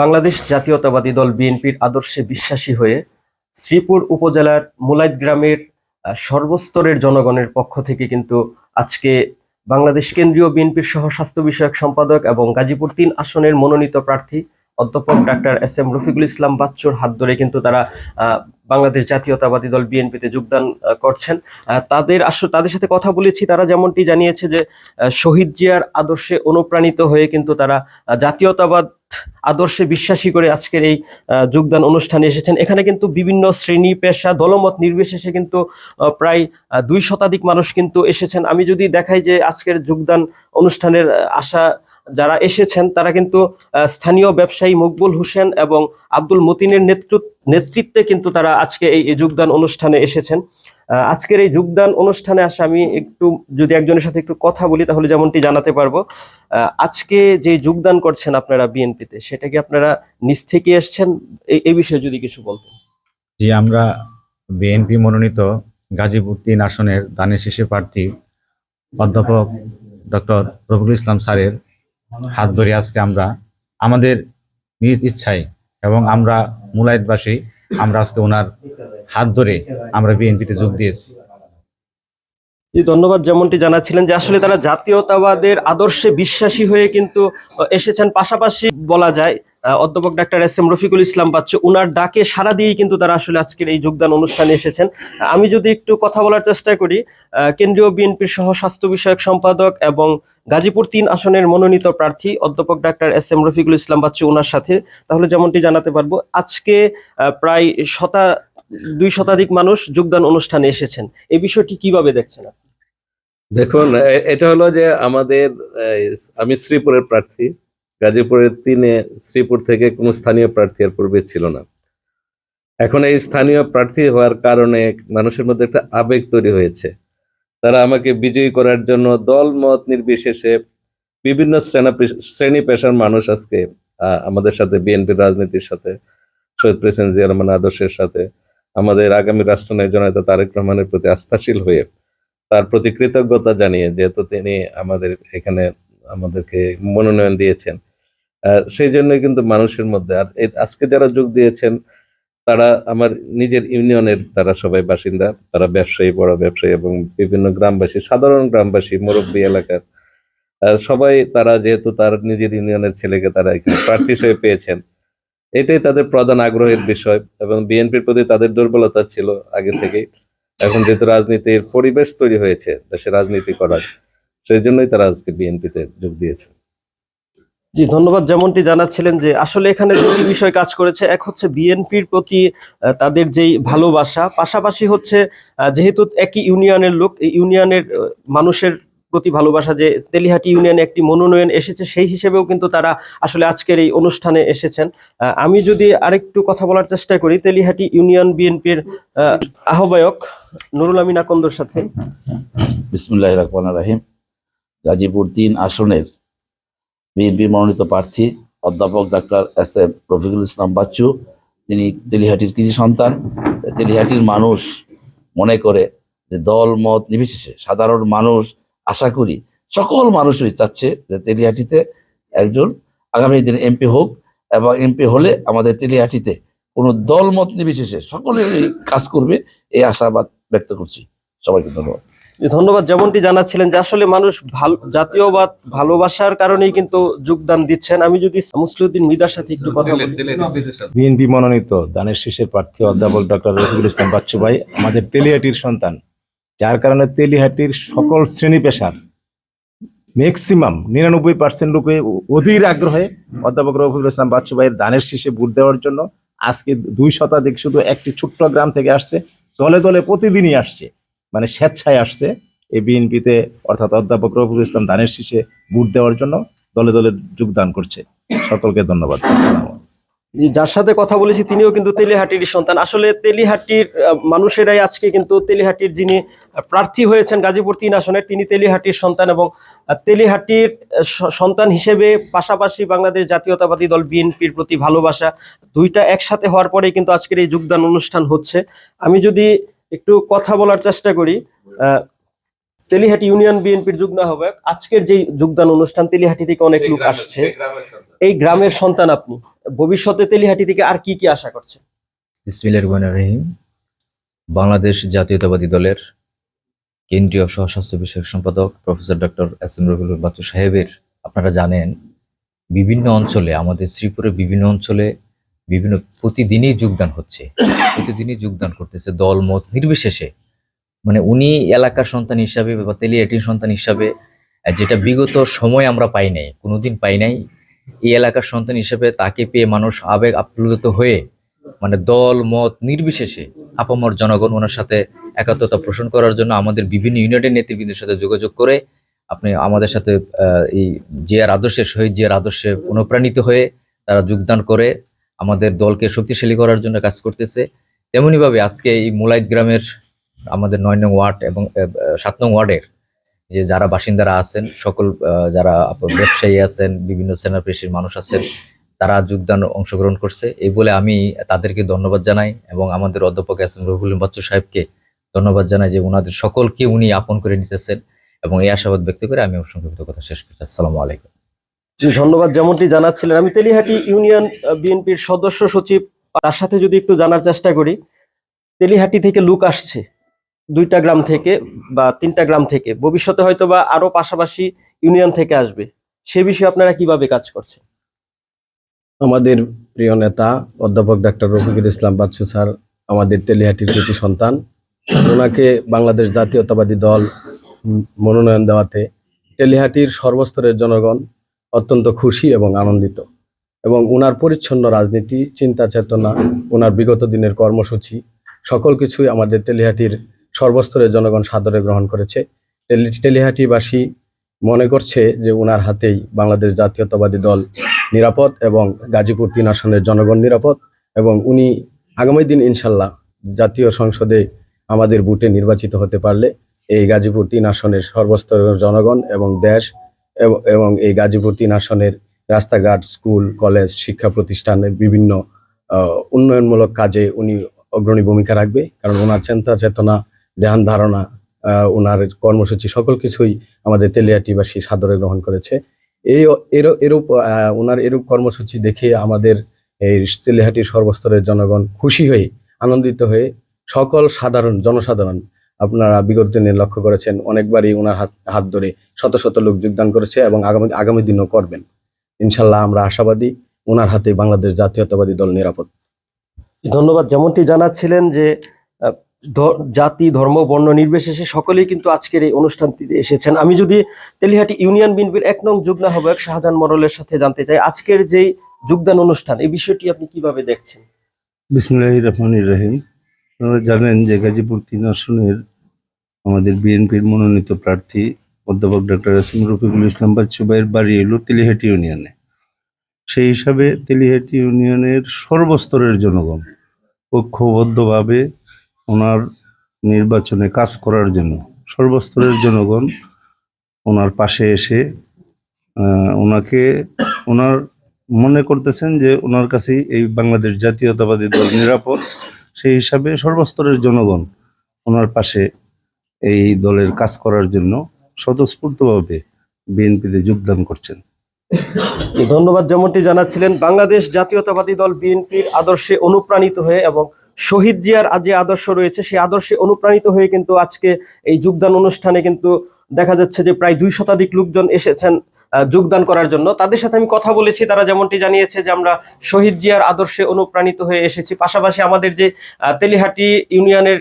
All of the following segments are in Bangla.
বাংলাদেশ জাতীয়তাবাদী দল বিএনপির আদর্শে বিশ্বাসী হয়ে শ্রীপুর উপজেলার মুলাইত গ্রামের সর্বস্তরের জনগণের পক্ষ থেকে কিন্তু আজকে বাংলাদেশ কেন্দ্রীয় বিএনপির সহ স্বাস্থ্য বিষয়ক সম্পাদক এবং গাজীপুর তিন আসনের মনোনীত প্রার্থী অধ্যাপক doctor S M Rafiqul Islam বাচ্চুর হাত ধরে কিন্তু তারা বাংলাদেশ জাতীয়তাবাদী দল বিএনপিতে যোগদান করছেন। তাদের আসলে, তাদের সাথে কথা বলেছি, তারা যেমনটি জানিয়েছে যে শহীদ জিয়ার আদর্শে অনুপ্রাণিত হয়ে কিন্তু তারা জাতীয়তাবাদ আদর্শে বিশ্বাসী করে আজকের এই যোগদান অনুষ্ঠানে এসেছেন। এখানে কিন্তু বিভিন্ন শ্রেণি, পেশা, দলমত নির্বিশেষে কিন্তু প্রায় দুই শতাধিক মানুষ কিন্তু এসেছেন। আমি যদি দেখাই যে আজকের যোগদান অনুষ্ঠানের আশা যারা এসেছেন, তারা কিন্তু স্থানীয় ব্যবসায়ী মকবুল হোসেন এবং আব্দুল মতিনের নেতৃত্ব, নেতৃত্বে কিন্তু তারা আজকে এই যোগদান অনুষ্ঠানে এসেছেন। আজকের এই যোগদান অনুষ্ঠানে আসে আমি একটু যদি একজনের সাথে একটু কথা বলি, তাহলে যেমনটি জানাতে পারব। আজকে যে যোগদান করছেন আপনারা বিএনপিতে, সেটা কি আপনারা নিজ থেকে এসছেন? এই বিষয়ে যদি কিছু বলতেন। জি, আমরা বিএনপি মনোনীত গাজীপুর তিন আসনের দানের শেষে প্রার্থী অধ্যাপক ডক্টর রফিকুল ইসলাম স্যারের হাত ধরে আজকে আমরা আমাদের নিজ ইচ্ছায় এবং আমরা মুলাইতবাসী আমরা আজকে ওনার হাত ধরে আমরা বিএনপিতে যোগ দিয়েছি। জি, ধন্যবাদ। যেমনটি জানাচ্ছিলেন যে আসলে তারা জাতীয়তাবাদের আদর্শে বিশ্বাসী হয়ে কিন্তু এসেছেন। পাশাপাশি বলা যায় অধ্যাপক doctor S M Rafiqul Islam Bachchu, উনার ডাকে সারা দিয়েই কিন্তু তারা আসলে আজকের এই যোগদান অনুষ্ঠানে এসেছেন। আমি যদি একটু কথা বলার চেষ্টা করি কেন্দ্রীয় বিএনপির সহ স্বাস্থ্য বিষয়ক সম্পাদক এবং গাজীপুর তিন আসনের মনোনীত প্রার্থী অধ্যাপক doctor S M Rafiqul Islam Bachchu ওনার সাথে। তাহলে যেমনটি জানাতে পারব, আজকে প্রায় শতা দুই শতাধিক মানুষ যোগদান অনুষ্ঠানে এসেছেন। এই বিষয়টি কীভাবে দেখছেন? দেখুন এটা হলো যে আমাদের আমি শ্রীপুরের প্রার্থী। গাজীপুরের তিনে শ্রীপুর থেকে কোনো স্থানীয় প্রার্থী আর পূর্বে ছিল না। এখন এই স্থানীয় প্রার্থী হওয়ার কারণে মানুষের মধ্যে একটা আবেগ তৈরি হয়েছে। তারা আমাকে বিজয়ী করার জন্য দল মত নির্বিশেষে বিভিন্ন শ্রেণি পেশার মানুষ আজকে আমাদের সাথে, বিএনপির রাজনীতির সাথে, শহীদ প্রেসিডেন্ট জিয়া রহমান আদর্শের সাথে আমাদের আগামী রাষ্ট্রনায়ক জনতা তারেক রহমানের প্রতি আস্থাশীল হয়ে তার প্রতি কৃতজ্ঞতা জানিয়ে যেহেতু তিনি আমাদের এখানে আমাদেরকে মনোনয়ন দিয়েছেন সেই জন্যই কিন্তু মানুষের মধ্যে আর আজকে যারা যোগ দিয়েছেন, তারা আমার নিজের ইউনিয়নের তারা সবাই বাসিন্দা, তারা ব্যবসায়ী, বড় ব্যবসায়ী এবং বিভিন্ন গ্রামবাসী, সাধারণ গ্রামবাসী, মুরব্বী এলাকার সবাই তারা যেহেতু তার নিজের ইউনিয়নের ছেলেকে তারা এখানে প্রার্থী হিসেবে পেয়েছেন এটাই তাদের প্রধান আগ্রহের বিষয় এবং বিএনপির প্রতি তাদের দুর্বলতা ছিল আগে থেকেই। এখন যেহেতু রাজনীতির পরিবেশ তৈরি হয়েছে দেশে রাজনীতি করার সেই জন্যই তারা আজকে বিএনপিতে যোগ দিয়েছে। জি ধন্যবাদ। যেমনটি জানাচ্ছিলেন যে আসলে এখানে দুটি বিষয় কাজ করেছে। এক হচ্ছে বিএনপির প্রতি তাদের যেই ভালোবাসা পাশাপাশি হচ্ছে যেহেতু একই ইউনিয়নের লোক ইউনিয়নের মানুষের প্রতি ভালোবাসা যে তেলিহাটি ইউনিয়নে একটি মনোনয়ন এসেছে, সেই হিসেবেও কিন্তু তারা আসলে আজকের এই অনুষ্ঠানে এসেছেন। আমি যদি আরেকটু কথা বলার চেষ্টা করি, তেলিহাটি ইউনিয়ন বিএনপির আহ্বায়ক নুরুল আমিন আকন্দর সাথে। বিসমুল্লাহ রহমান রাহিম। গাজীপুর তিন আসনের বিএনপি মনোনীত প্রার্থী অধ্যাপক doctor S M Rafiqul Islam Bachchu, তিনি তেলিহাটির কৃষি সন্তান। তেলিহাটির মানুষ মনে করে যে দল মত নির্বিশেষে সাধারণ মানুষ আশা করি সকল মানুষই চাচ্ছে যে তেলিয়াটিতে একজন আগামী দিনে এমপি হোক এবং এমপি হলে আমাদের তেলিয়াটিতে কোনো দল মত নির্বিশেষে সকলেরই কাজ করবে এই আশাবাদ ব্যক্ত করছি। সবাইকে ধন্যবাদ। ধন্যবাদ। যেমনটি জানাচ্ছিলেন যে আসলে মানুষ ভালো জাতীয়বাদ ভালোবাসার কারণেই কিন্তু যোগদান দিচ্ছেন। আমি যদি মুসলিউদ্দিন মৃদার সাথে একটু কথা বলি। বিএনপি মনোনীত দানের শীষের প্রার্থী অধ্যাপক ডক্টর রফিকুল ইসলাম বাচ্চু ভাই আমাদের তেলিয়াটির সন্তান। যার কারণে তেলিহাটির সকল শ্রেণি পেশার ম্যাক্সিমাম নিরানব্বই পার্সেন্ট লোকে অধীর আগ্রহে অধ্যাপক রফিকুল ইসলাম বাচ্চু ভাইয়ের দানের শীষে ভোট দেওয়ার জন্য আজকে দুই শতাধিক শুধু একটি ছোট্ট গ্রাম থেকে আসছে, দলে দলে প্রতিদিনই আসছে মানে স্বেচ্ছায় আসছে এই বিএনপিতে, অর্থাৎ অধ্যাপক রফিকুল ইসলাম দানের শীষে ভোট দেওয়ার জন্য দলে দলে যোগদান করছে। সকলকে ধন্যবাদ। আসসালামু যার সাথে কথা বলেছি তিনিও কিন্তু তেলিহাটির সন্তান। আসলে তেলিহাটির মানুষেরাই আজকে কিন্তু তেলিহাটির যিনি প্রার্থী হয়েছেন গাজীপুর তিন আসনের তিনি তেলিহাটির সন্তান এবং তেলিহাটির সন্তান হিসেবে পাশাপাশি বাংলাদেশ জাতীয়তাবাদী দল বিএনপির প্রতি ভালোবাসা দুইটা একসাথে হওয়ার পরেই কিন্তু আজকের এই যোগদান অনুষ্ঠান হচ্ছে। আমি যদি একটু কথা বলার চেষ্টা করি আহ, তেলিহাটি ইউনিয়ন বিএনপির যুগ্ম আহ্বায়ক আজকের যে যোগদান অনুষ্ঠান তেলিহাটি থেকে অনেক লোক আসছে এই গ্রামের সন্তান আপনি? ভবিষ্যতে তেলিহাটি থেকে আর কি কি আশা রহিম। বাংলাদেশ জাতীয়তাবাদী দলের কেন্দ্রীয় সহস্বাস্থ্য বিষয়ক সম্পাদক professor doctor S M Rabiul Bachchu সাহেবের, আপনারা জানেন, বিভিন্ন অঞ্চলে, আমাদের শ্রীপুরের বিভিন্ন অঞ্চলে বিভিন্ন প্রতিদিনই যোগদান হচ্ছে। প্রতিদিনই যোগদান করতেছে দল মত নির্বিশেষে। মানে উনি এলাকার সন্তান হিসাবে বা তেলিয়াটির সন্তান হিসাবে, যেটা বিগত সময় আমরা পাই নাই, কোনোদিন পাই নাই। এই এলাকার সন্তান হিসেবে তাকে পেয়ে মানুষ আবেগ আপ্লুত হয়ে মানে দল, মত নির্বিশেষে আপামর জনগণ ওনার সাথে একাত্মতা পোষণ করার জন্য আমাদের বিভিন্ন ইউনিয়নের নেতৃবৃন্দের সাথে যোগাযোগ করে আপনি আমাদের সাথে এই জিয়ার আদর্শে, শহীদ জিয়ার আদর্শে অনুপ্রাণিত হয়ে তারা যোগদান করে আমাদের দলকে শক্তিশালী করার জন্য কাজ করতেছে। তেমনি ভাবে আজকে এই মুলাইদ গ্রামের আমাদের নয় নং ওয়ার্ড এবং সাত নং ওয়ার্ডের যে যারা বাসিন্দারা আছেন, সকল যারা ব্যবসায়ী আছেন, বিভিন্ন সেনা পেশির মানুষ আছেন, তারা যোগদান অংশগ্রহণ করছে। এই বলে আমি তাদেরকে ধন্যবাদ জানাই এবং আমাদের অধ্যাপক এম রবিউল বাচ্চু সাহেবকে ধন্যবাদ জানাই যে ওনাদের সকলকে উনি আপন করে নিতেছেন এবং এই আশাবাদ ব্যক্ত করে আমি সংক্ষিপ্ত কথা শেষ করছি। আসসালামু আলাইকুম। জি, ধন্যবাদ যেমনটি জানাচ্ছিলেন। আমি তেলিহাটি ইউনিয়ন বিএনপির সদস্য সচিব, তার সাথে যদি একটু জানার চেষ্টা করি, তেলিহাটি থেকে লুক আসছে। দুইটা গ্রাম থেকে বা তিনটা গ্রাম থেকে। ভবিষ্যতে হয়তো বা আরও পাশাপাশি ইউনিয়ন থেকে আসবে। সে বিষয়ে আপনারা কীভাবে কাজ করছেন? আমাদের প্রিয় নেতা অধ্যাপক ডাক্তার রফিকুল ইসলাম বাচ্চু স্যার আমাদের তেলিহাটির কৃতি সন্তান। ওনাকে বাংলাদেশ জাতীয়তাবাদী দল মনোনয়ন দেওয়াতে তেলিহাটির সর্বস্তরের জনগণ অত্যন্ত খুশি এবং আনন্দিত। এবং উনার পরিচ্ছন্ন রাজনীতি চিন্তা চেতনা ওনার বিগত দিনের কর্মসূচি সকল কিছুই আমাদের তেলিহাটির সর্বস্তরের জনগণ সাদরে গ্রহণ করেছে। টেলি তেলিহাটিবাসী মনে করছে যে ওনার হাতেই বাংলাদেশ জাতীয়তাবাদী দল নিরাপদ এবং গাজীপুর তিন আসনের জনগণ নিরাপদ এবং উনি আগামী দিন ইনশাল্লাহ জাতীয় সংসদে আমাদের বুটে নির্বাচিত হতে পারলে এই গাজীপুর তিন আসনের সর্বস্তরের জনগণ এবং দেশ এবং এই গাজীপুর তিন আসনের রাস্তাঘাট, স্কুল, কলেজ, শিক্ষা প্রতিষ্ঠানের বিভিন্ন উন্নয়নমূলক কাজে উনি অগ্রণী ভূমিকা রাখবে। কারণ ওনার চিন্তা চেতনা ধ্যান ধারণা ওনার কর্মসূচি সকল কিছুই আমাদের তেলিয়াটিবাসী সাদরে গ্রহণ করেছে। এই এর এরূপ ওনার এরূপ কর্মসূচি দেখে আমাদের এই তেলিহাটির সর্বস্তরের জনগণ খুশি হয়ে, আনন্দিত হয়ে সকল সাধারণ, জনসাধারণ, আপনারা বিগত দিনে লক্ষ্য করেছেন, অনেকবারই ওনার হাত হাত ধরে শত শত লোক যোগদান করেছে এবং আগামী আগামী দিনও করবেন। ইনশাল্লাহ আমরা আশাবাদী ওনার হাতে বাংলাদেশ জাতীয়তাবাদী দল নিরাপদ। ধন্যবাদ। যেমনটি জানাচ্ছিলেন যে জাতি, ধর্ম, বর্ণ নির্বিশেষে সকলেই কিন্তু আজকের এই অনুষ্ঠানটিতে এসেছেন। আমি যদি তেলিহাটি ইউনিয়ন বিএনপির এক নং যুগ্ম আহ্বায়ক শাহজাহান মরলের সাথে জানতে চাই, আজকের যেই যোগদান অনুষ্ঠান, এই বিষয়টি আপনি কীভাবে দেখছেন? বিসমুল্লাহ রহমানির রহিম। আপনারা জানেন যে গাজীপুর তিন আসনের আমাদের বিএনপির মনোনীত প্রার্থী অধ্যাপক ডক্টর আসিম রফিকুল ইসলাম বাচ্চুবাইয়ের বাড়ি এলো তেলিহাটি ইউনিয়নে। সেই হিসাবে তেলিহাটি ইউনিয়নের সর্বস্তরের জনগণ ঐক্যবদ্ধভাবে ওনার নির্বাচনে কাজ করার জন্য, সর্বস্তরের জনগণ ওনার পাশে এসে ওনাকে, ওনার মনে করতেছেন যে ওনার কাছেই এই বাংলাদেশ জাতীয়তাবাদী দল নিরাপদ, সেই হিসাবে সর্বস্তরের জনগণ ওনার পাশে এই দলের কাজ করার জন্য স্বতঃস্ফূর্তভাবে বিএনপিতে যোগদান করছেন। ধন্যবাদ, যেমনটি জানাচ্ছিলেন, বাংলাদেশ জাতীয়তাবাদী দল বিএনপির আদর্শে অনুপ্রাণিত হয়ে এবং শহীদ জিয়ার যে আদর্শ রয়েছে, সেই আদর্শে অনুপ্রাণিত হয়ে কিন্তু আজকে এই যোগদান অনুষ্ঠানে কিন্তু দেখা যাচ্ছে যে প্রায় দুই শতাধিক লোকজন এসেছেন যোগদান করার জন্য। তাদের সাথে আমি কথা বলেছি, তারা যেমনটি জানিয়েছে যে আমরা শহীদ জিয়ার আদর্শে অনুপ্রাণিত হয়ে এসেছি। পাশাপাশি আমাদের যে তেলিহাটি ইউনিয়নের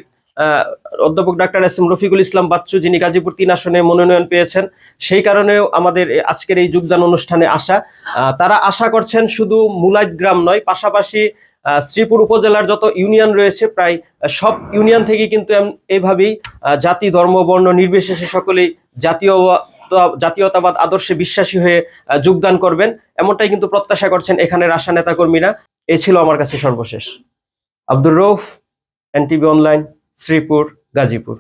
অধ্যাপক doctor S M Rafiqul Islam Bachchu, যিনি গাজীপুর তিন আসনে মনোনয়ন পেয়েছেন, সেই কারণেও আমাদের আজকের এই যোগদান অনুষ্ঠানে আসা। তারা আশা করছেন শুধু মুলাইদ গ্রাম নয়, পাশাপাশি শ্রীপুর উপজেলার যত ইউনিয়ন রয়েছে, প্রায় সব ইউনিয়ন থেকে কিন্তু এভাবেই জাতি, ধর্ম, বর্ণ নির্বিশেষে সকলেই জাতীয় জাতীয়তাবাদ আদর্শে বিশ্বাসী হয়ে যোগদান করবেন। এমনটাই কিন্তু প্রত্যাশা করছেন এখানে আশা নেতাকর্মীরা। এ ছিল আমার কাছে সর্বশেষ। Abdur Rauf NTV online, Sreepur, Gazipur.